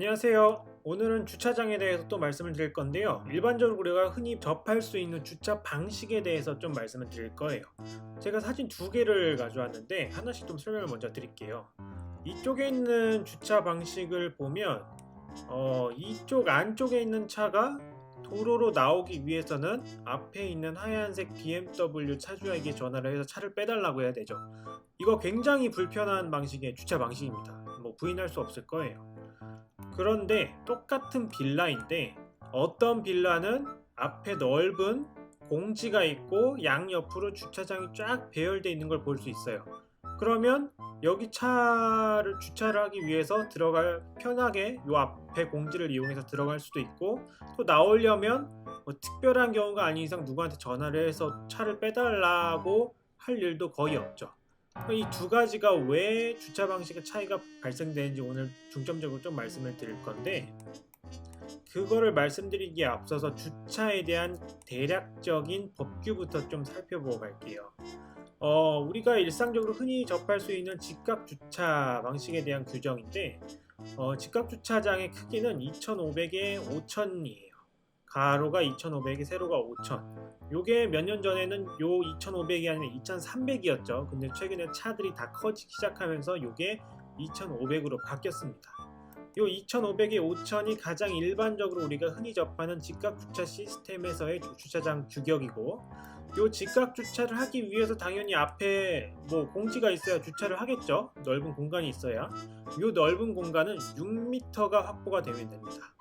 안녕하세요. 오늘은 주차장에 대해서 또 말씀을 드릴 건데요. 일반적으로 우리가 흔히 접할 수 있는 주차 방식에 대해서 좀 말씀을 드릴 거예요. 제가 사진 두 개를 가져왔는데 하나씩 좀 설명을 먼저 드릴게요. 이쪽에 있는 주차 방식을 보면 어, 이쪽 안쪽에 있는 차가 도로로 나오기 위해서는 앞에 있는 하얀색 BMW 차주에게 전화를 해서 차를 빼달라고 해야 되죠. 이거 굉장히 불편한 방식의 주차 방식입니다. 뭐 부인할 수 없을 거예요. 그런데 똑같은 빌라인데 어떤 빌라는 앞에 넓은 공지가 있고 양옆으로 주차장이 쫙 배열되어 있는 걸 볼 수 있어요. 그러면 여기 차를 주차를 하기 위해서 들어갈 편하게 요 앞에 공지를 이용해서 들어갈 수도 있고 또 나오려면 뭐 특별한 경우가 아닌 이상 누구한테 전화를 해서 차를 빼달라고 할 일도 거의 없죠. 이 두 가지가 왜 주차 방식의 차이가 발생되는지 오늘 중점적으로 좀 말씀을 드릴 건데 그거를 말씀드리기에 앞서서 주차에 대한 대략적인 법규부터 좀 살펴보고 갈게요. 어, 우리가 일상적으로 흔히 접할 수 있는 직각 주차 방식에 대한 규정인데 어, 직각 주차장의 크기는 2,500에 5,000이에요. 가로가 2,500에 세로가 5,000. 요게 몇 년 전에는 요 2,500이 아니라 2,300이었죠. 근데 최근에 차들이 다 커지기 시작하면서 요게 2,500으로 바뀌었습니다. 요 2,500에 5,000이 가장 일반적으로 우리가 흔히 접하는 직각 주차 시스템에서의 주차장 규격이고 요 직각 주차를 하기 위해서 당연히 앞에 뭐 공지가 있어야 주차를 하겠죠. 넓은 공간이 있어야. 요 넓은 공간은 6m가 확보가 되면 됩니다.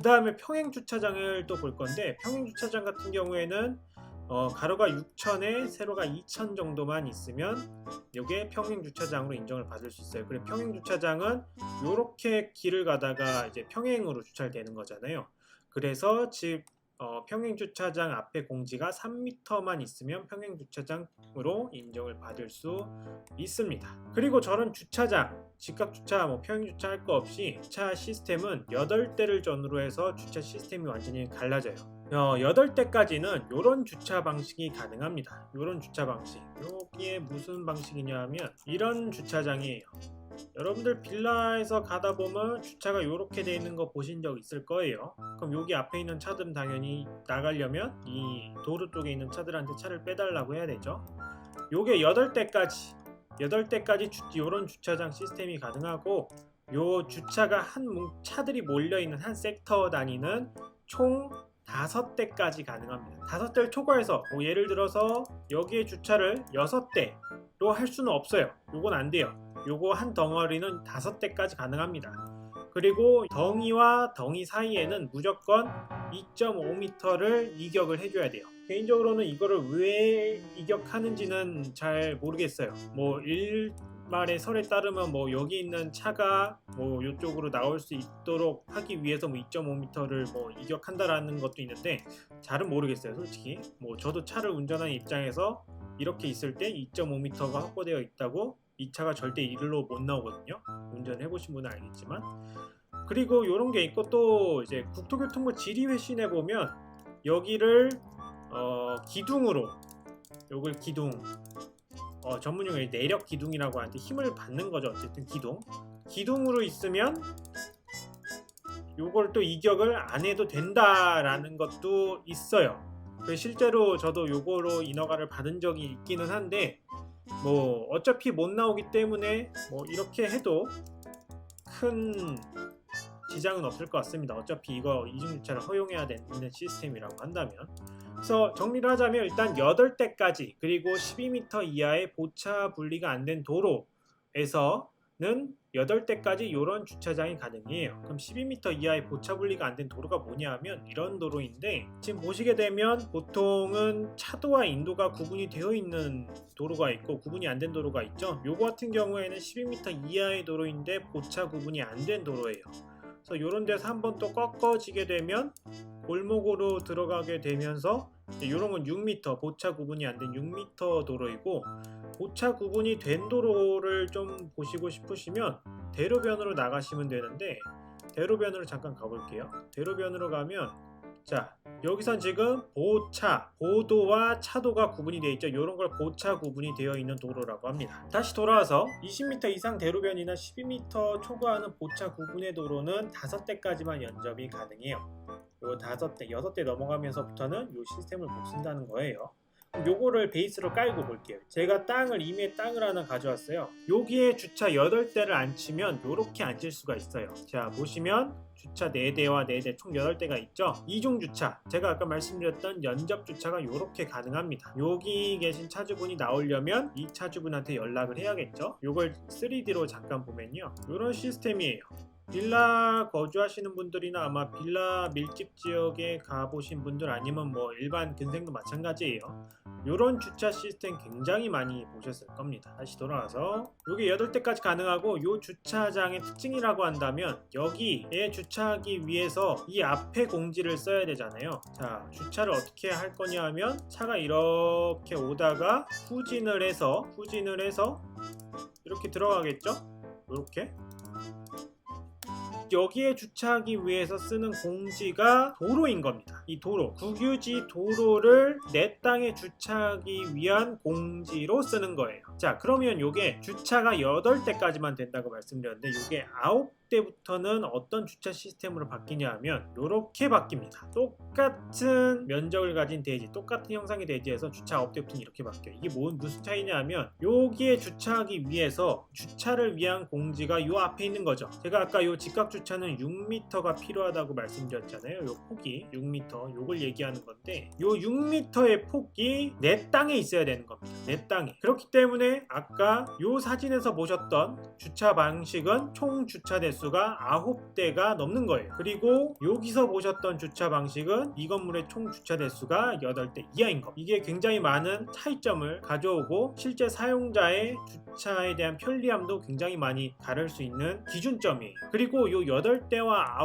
그 다음에 평행 주차장을 또 볼 건데 평행 주차장 같은 경우에는 어, 가로가 6천에 세로가 2천 정도만 있으면 이게 평행 주차장으로 인정을 받을 수 있어요. 그리고 평행 주차장은 이렇게 길을 가다가 이제 평행으로 주차를 되는 거잖아요. 그래서 집 어, 평행 주차장 앞에 공지가 3m만 있으면 평행 주차장으로 인정을 받을 수 있습니다. 그리고 저런 주차장, 직각 주차, 뭐 평행 주차 할 거 없이 주차 시스템은 8대를 전후로 해서 주차 시스템이 완전히 갈라져요. 어, 8대까지는 이런 주차 방식이 가능합니다. 이런 주차 방식. 여기에 무슨 방식이냐 하면 이런 주차장이에요. 여러분들 빌라에서 가다 보면 주차가 이렇게 되어 있는 거 보신 적 있을 거예요. 그럼 여기 앞에 있는 차들은 당연히 나가려면 이 도로 쪽에 있는 차들한테 차를 빼달라고 해야 되죠. 요게 8대까지 8대까지 주, 이런 주차장 시스템이 가능하고 요 주차가 한 뭉- 차들이 몰려 있는 한 섹터 단위는 총 다섯 대까지 가능합니다. 다섯 대를 초과해서 뭐 예를 들어서 여기에 주차를 여섯 대로 할 수는 없어요. 요건 안 돼요. 요거 한 덩어리는 다섯 대까지 가능합니다. 그리고 덩이와 덩이 사이에는 무조건 2.5m를 이격을 해줘야 돼요. 개인적으로는 이거를 왜 이격하는지는 잘 모르겠어요. 뭐 일말의 설에 따르면 뭐 여기 있는 차가 뭐 이쪽으로 나올 수 있도록 하기 위해서 뭐 2.5m를 뭐 이격한다라는 것도 있는데 잘은 모르겠어요, 솔직히. 뭐 저도 차를 운전하는 입장에서 이렇게 있을 때 2.5m가 확보되어 있다고 이 차가 절대 이리로 못 나오거든요. 운전을 해보신 분은 알겠지만. 그리고 이런 게 있고 또 이제 국토교통부 지리회신에 보면 여기를 어, 기둥으로 요걸 기둥 어, 전문 용어로 내력 기둥이라고 하는데 힘을 받는 거죠. 어쨌든 기둥. 기둥으로 있으면 요걸 또 이격을 안 해도 된다라는 것도 있어요. 실제로 저도 요거로 인허가를 받은 적이 있기는 한데 뭐 어차피 못 나오기 때문에 뭐 이렇게 해도 큰 지장은 없을 것 같습니다. 어차피 이거 이중주차를 허용해야 되는 시스템이라고 한다면. 그래서 정리를 하자면 일단 8대까지 그리고 12m 이하의 보차 분리가 안 된 도로에서 는 8대까지 이런 주차장이 가능해요. 그럼 12m 이하의 보차 분리가 안 된 도로가 뭐냐 하면 이런 도로인데 지금 보시게 되면 보통은 차도와 인도가 구분이 되어 있는 도로가 있고 구분이 안 된 도로가 있죠. 요거 같은 경우에는 12m 이하의 도로인데 보차 구분이 안 된 도로예요. 그래서 이런 데서 한번 또 꺾어지게 되면 골목으로 들어가게 되면서 이런 건 6m 보차 구분이 안 된 6m 도로이고 보차 구분이 된 도로를 좀 보시고 싶으시면 대로변으로 나가시면 되는데 대로변으로 잠깐 가볼게요. 대로변으로 가면 자 여기선 지금 보차, 보도와 차도가 구분이 되어 있죠. 이런 걸 보차 구분이 되어 있는 도로라고 합니다. 다시 돌아와서 20m 이상 대로변이나 12m 초과하는 보차 구분의 도로는 5대까지만 연접이 가능해요. 요 5대, 6대 넘어가면서부터는 요 시스템을 못 쓴다는 거예요. 요거를 베이스로 깔고 볼게요. 제가 땅을 임의 땅을 하나 가져왔어요. 여기에 주차 8대를 앉히면 요렇게 앉을 수가 있어요. 자, 보시면 주차 4대와 4대 총 8대가 있죠. 이중 주차. 제가 아까 말씀드렸던 연접 주차가 요렇게 가능합니다. 여기 계신 차주분이 나오려면 이 차주분한테 연락을 해야겠죠. 요걸 3D로 잠깐 보면요. 요런 시스템이에요. 빌라 거주하시는 분들이나 아마 빌라 밀집 지역에 가보신 분들 아니면 뭐 일반 근생도 마찬가지예요. 이런 주차 시스템 굉장히 많이 보셨을 겁니다. 다시 돌아와서 이게 8대까지 가능하고 이 주차장의 특징이라고 한다면 여기에 주차하기 위해서 이 앞에 공지를 써야 되잖아요. 자, 주차를 어떻게 할 거냐 하면 차가 이렇게 오다가 후진을 해서 후진을 해서 이렇게 들어가겠죠? 이렇게 여기에 주차하기 위해서 쓰는 공지가 도로인 겁니다. 이 도로, 국유지 도로를 내 땅에 주차하기 위한 공지로 쓰는 거예요. 자, 그러면 이게 주차가 8대까지만 된다고 말씀드렸는데 이게 9 대부터는 어떤 주차 시스템으로 바뀌냐 하면 이렇게 바뀝니다. 똑같은 면적을 가진 대지, 똑같은 형상의 대지에서 주차 9대부터는 이렇게 바뀌어요. 이게 뭐, 무슨 차이냐 하면 여기에 주차하기 위해서 주차를 위한 공지가 요 앞에 있는 거죠. 제가 아까 요 직각 주차는 6m가 필요하다고 말씀드렸잖아요. 요 폭이 6m, 요걸 얘기하는 건데 요 6m의 폭이 내 땅에 있어야 되는 겁니다. 내 땅에. 그렇기 때문에 아까 요 사진에서 보셨던 주차 방식은 총 주차 대수 가 9대가 넘는 거예요. 그리고 여기서 보셨던 주차 방식은 이 건물의 총 주차 대수가 8대 이하인 것. 이게 굉장히 많은 차이점을 가져오고 실제 사용자의 주차에 대한 편리함도 굉장히 많이 다를 수 있는 기준점이에요. 그리고 요 8대와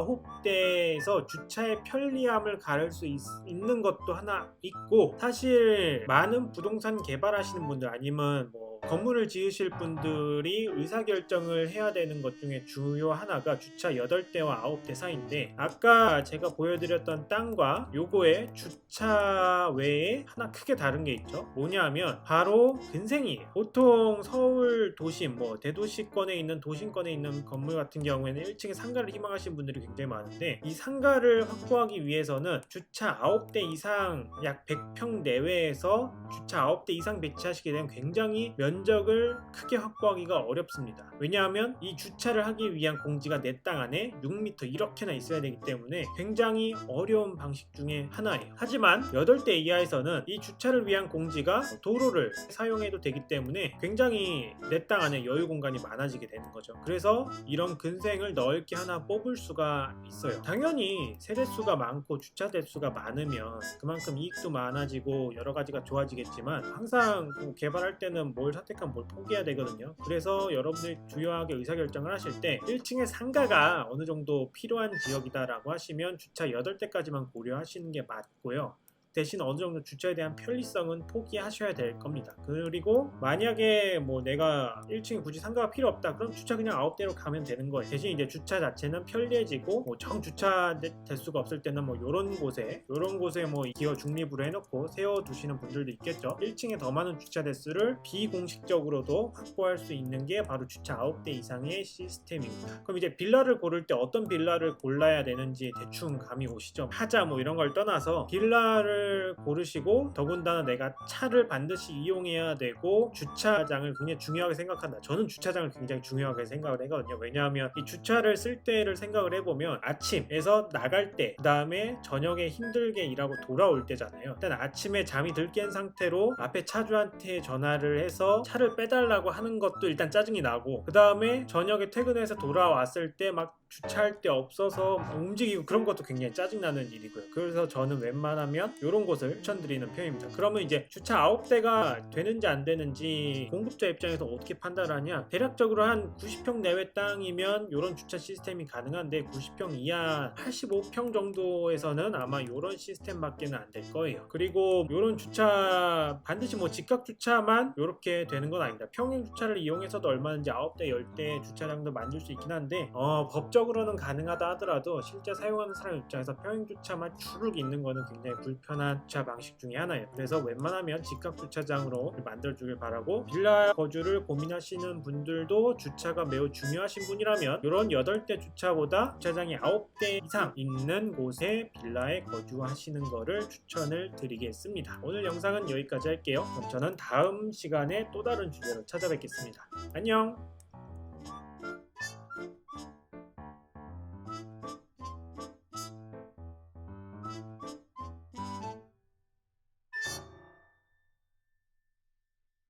9대에서 주차의 편리함을 가를 수 있, 는 것도 하나 있고 사실 많은 부동산 개발하시는 분들 아니면 뭐 건물을 지으실 분들이 의사결정을 해야 되는 것 중에 주요 하나가 주차 8대와 9대 사이인데 아까 제가 보여드렸던 땅과 요거의 주차 외에 하나 크게 다른 게 있죠. 뭐냐 하면 바로 근생이에요. 보통 서울 도심 뭐 대도시권에 있는 도심권에 있는 건물 같은 경우에는 1층에 상가를 희망하시는 분들이 굉장히 많은데 이 상가를 확보하기 위해서는 주차 9대 이상 약 100평 내외에서 주차 9대 이상 배치하시게 되면 굉장히 면 적을 크게 확보하기가 어렵습니다. 왜냐하면 이 주차를 하기 위한 공지가 내 땅 안에 6m 이렇게나 있어야 되기 때문에 굉장히 어려운 방식 중에 하나예요. 하지만 8대 이하에서는 이 주차를 위한 공지가 도로를 사용해도 되기 때문에 굉장히 내 땅 안에 여유 공간이 많아지게 되는 거죠. 그래서 이런 근생을 넓게 하나 뽑을 수가 있어요. 당연히 세대수가 많고 주차 대수가 많으면 그만큼 이익도 많아지고 여러 가지가 좋아지겠지만 항상 뭐 개발할 때는 뭘 선택하면 뭘 포기해야 되거든요. 그래서 여러분들이 주요하게 의사결정을 하실 때 1층에 상가가 어느 정도 필요한 지역이다라고 하시면 주차 8대까지만 고려하시는 게 맞고요. 대신 어느 정도 주차에 대한 편리성은 포기하셔야 될 겁니다. 그리고 만약에 뭐 내가 1층에 굳이 상가가 필요 없다. 그럼 주차 그냥 9대로 가면 되는 거예요. 대신 이제 주차 자체는 편리해지고 뭐 정 주차 대수가 없을 때는 뭐 요런 곳에 요런 곳에 뭐 기어 중립으로 해놓고 세워 두시는 분들도 있겠죠. 1층에 더 많은 주차 대수를 비공식적으로도 확보할 수 있는 게 바로 주차 9대 이상의 시스템입니다. 그럼 이제 빌라를 고를 때 어떤 빌라를 골라야 되는지 대충 감이 오시죠. 하자 뭐 이런 걸 떠나서 빌라를 고르시고 더군다나 내가 차를 반드시 이용해야 되고 주차장을 굉장히 중요하게 생각한다. 저는 주차장을 굉장히 중요하게 생각을 하거든요. 왜냐하면 이 주차를 쓸 때를 생각을 해보면 아침에서 나갈 때, 그 다음에 저녁에 힘들게 일하고 돌아올 때잖아요. 일단 아침에 잠이 들깬 상태로 앞에 차주한테 전화를 해서 차를 빼달라고 하는 것도 일단 짜증이 나고, 그 다음에 저녁에 퇴근해서 돌아왔을 때 막 주차할 데 없어서 움직이고 그런 것도 굉장히 짜증나는 일이고요. 그래서 저는 웬만하면 이런 곳을 추천드리는 편입니다. 그러면 이제 주차 9대가 되는지 안 되는지 공급자 입장에서 어떻게 판단하냐? 대략적으로 한 90평 내외 땅이면 이런 주차 시스템이 가능한데 90평 이하 85평 정도에서는 아마 이런 시스템밖에는 안 될 거예요. 그리고 이런 주차 반드시 뭐 직각 주차만 이렇게 되는 건 아닙니다. 평행 주차를 이용해서도 얼마든지 9대, 10대 주차장도 만들 수 있긴 한데 어, 법적 법적으로는 가능하다 하더라도 실제 사용하는 사람 입장에서 평행 주차만 주룩 있는 거는 굉장히 불편한 주차 방식 중에 하나예요. 그래서 웬만하면 직각 주차장으로 만들어주길 바라고 빌라 거주를 고민하시는 분들도 주차가 매우 중요하신 분이라면 이런 8대 주차보다 주차장이 9대 이상 있는 곳에 빌라에 거주하시는 거를 추천을 드리겠습니다. 오늘 영상은 여기까지 할게요. 그럼 저는 다음 시간에 또 다른 주제로 찾아뵙겠습니다. 안녕!